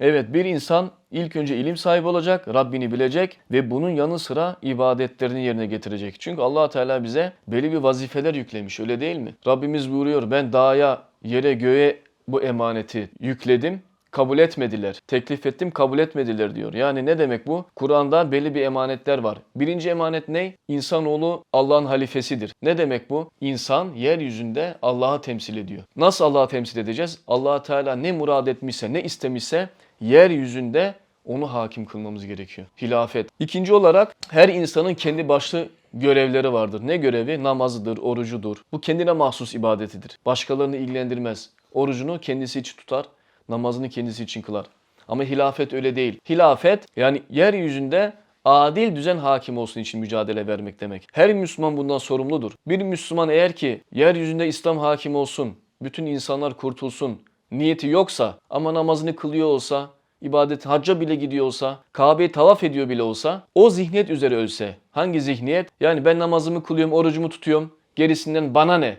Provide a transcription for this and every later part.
Evet bir insan ilk önce ilim sahibi olacak, Rabbini bilecek ve bunun yanı sıra ibadetlerini yerine getirecek. Çünkü allah Teala bize belli bir vazifeler yüklemiş öyle değil mi? Rabbimiz buyuruyor ben dağa, yere, göğe bu emaneti yükledim. Kabul etmediler. Teklif ettim kabul etmediler diyor. Yani ne demek bu? Kur'an'da belli bir emanetler var. Birinci emanet ne? İnsanoğlu Allah'ın halifesidir. Ne demek bu? İnsan yeryüzünde Allah'ı temsil ediyor. Nasıl Allah'ı temsil edeceğiz? allah Teala ne murad etmişse, ne istemişse yeryüzünde onu hakim kılmamız gerekiyor. Hilafet. İkinci olarak her insanın kendi başlı görevleri vardır. Ne görevi? Namazıdır, orucudur. Bu kendine mahsus ibadetidir. Başkalarını ilgilendirmez. Orucunu kendisi için tutar, namazını kendisi için kılar. Ama hilafet öyle değil. Hilafet yani yeryüzünde adil düzen hakim olsun için mücadele vermek demek. Her Müslüman bundan sorumludur. Bir Müslüman eğer ki yeryüzünde İslam hakim olsun, bütün insanlar kurtulsun, niyeti yoksa ama namazını kılıyor olsa, ibadet hacca bile gidiyor olsa, Kabe'yi tavaf ediyor bile olsa, o zihniyet üzere ölse. Hangi zihniyet? Yani ben namazımı kılıyorum, orucumu tutuyorum, gerisinden bana ne?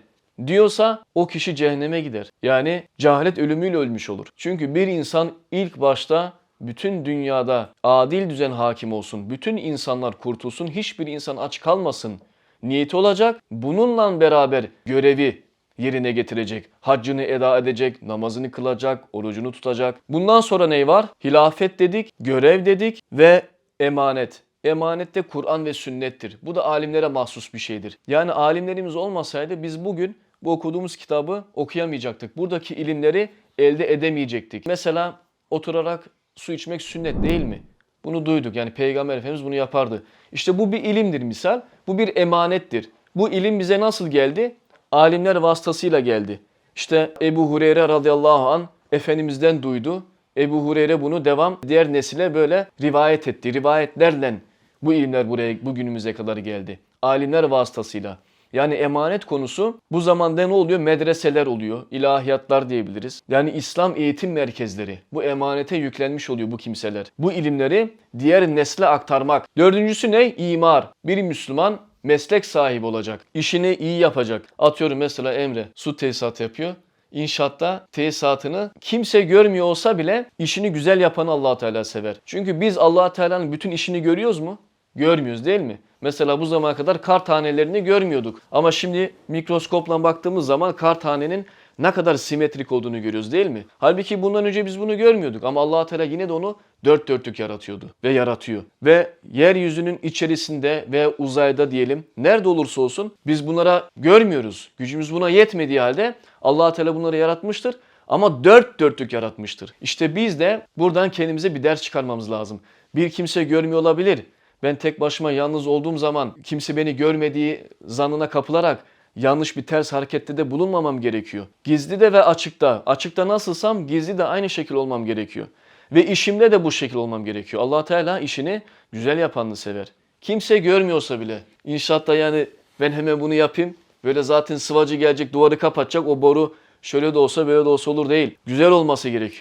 diyorsa o kişi cehenneme gider. Yani cehalet ölümüyle ölmüş olur. Çünkü bir insan ilk başta bütün dünyada adil düzen hakim olsun, bütün insanlar kurtulsun, hiçbir insan aç kalmasın niyeti olacak. Bununla beraber görevi yerine getirecek. Haccını eda edecek, namazını kılacak, orucunu tutacak. Bundan sonra ne var? Hilafet dedik, görev dedik ve emanet. Emanet de Kur'an ve sünnettir. Bu da alimlere mahsus bir şeydir. Yani alimlerimiz olmasaydı biz bugün bu okuduğumuz kitabı okuyamayacaktık. Buradaki ilimleri elde edemeyecektik. Mesela oturarak su içmek sünnet değil mi? Bunu duyduk. Yani Peygamber Efendimiz bunu yapardı. İşte bu bir ilimdir misal. Bu bir emanettir. Bu ilim bize nasıl geldi? Alimler vasıtasıyla geldi. İşte Ebu Hureyre radıyallahu an Efendimiz'den duydu. Ebu Hureyre bunu devam diğer nesile böyle rivayet etti. Rivayetlerle bu ilimler buraya bugünümüze kadar geldi. Alimler vasıtasıyla. Yani emanet konusu bu zamanda ne oluyor? Medreseler oluyor, ilahiyatlar diyebiliriz. Yani İslam eğitim merkezleri. Bu emanete yüklenmiş oluyor bu kimseler. Bu ilimleri diğer nesle aktarmak. Dördüncüsü ne? İmar. Bir Müslüman meslek sahibi olacak. İşini iyi yapacak. Atıyorum mesela Emre su tesisatı yapıyor. İnşaatta tesisatını kimse görmüyor olsa bile işini güzel yapanı allah Teala sever. Çünkü biz allah Teala'nın bütün işini görüyoruz mu? Görmüyoruz değil mi? Mesela bu zamana kadar kar tanelerini görmüyorduk. Ama şimdi mikroskopla baktığımız zaman kar tanenin ne kadar simetrik olduğunu görüyoruz değil mi? Halbuki bundan önce biz bunu görmüyorduk ama allah Teala yine de onu dört dörtlük yaratıyordu ve yaratıyor. Ve yeryüzünün içerisinde ve uzayda diyelim nerede olursa olsun biz bunlara görmüyoruz. Gücümüz buna yetmediği halde allah Teala bunları yaratmıştır ama dört dörtlük yaratmıştır. İşte biz de buradan kendimize bir ders çıkarmamız lazım. Bir kimse görmüyor olabilir. Ben tek başıma yalnız olduğum zaman kimse beni görmediği zannına kapılarak yanlış bir ters harekette de bulunmamam gerekiyor. Gizli de ve açıkta. Açıkta nasılsam gizli de aynı şekil olmam gerekiyor. Ve işimde de bu şekil olmam gerekiyor. allah Teala işini güzel yapanını sever. Kimse görmüyorsa bile. İnşaatta yani ben hemen bunu yapayım. Böyle zaten sıvacı gelecek duvarı kapatacak o boru şöyle de olsa böyle de olsa olur değil. Güzel olması gerekiyor.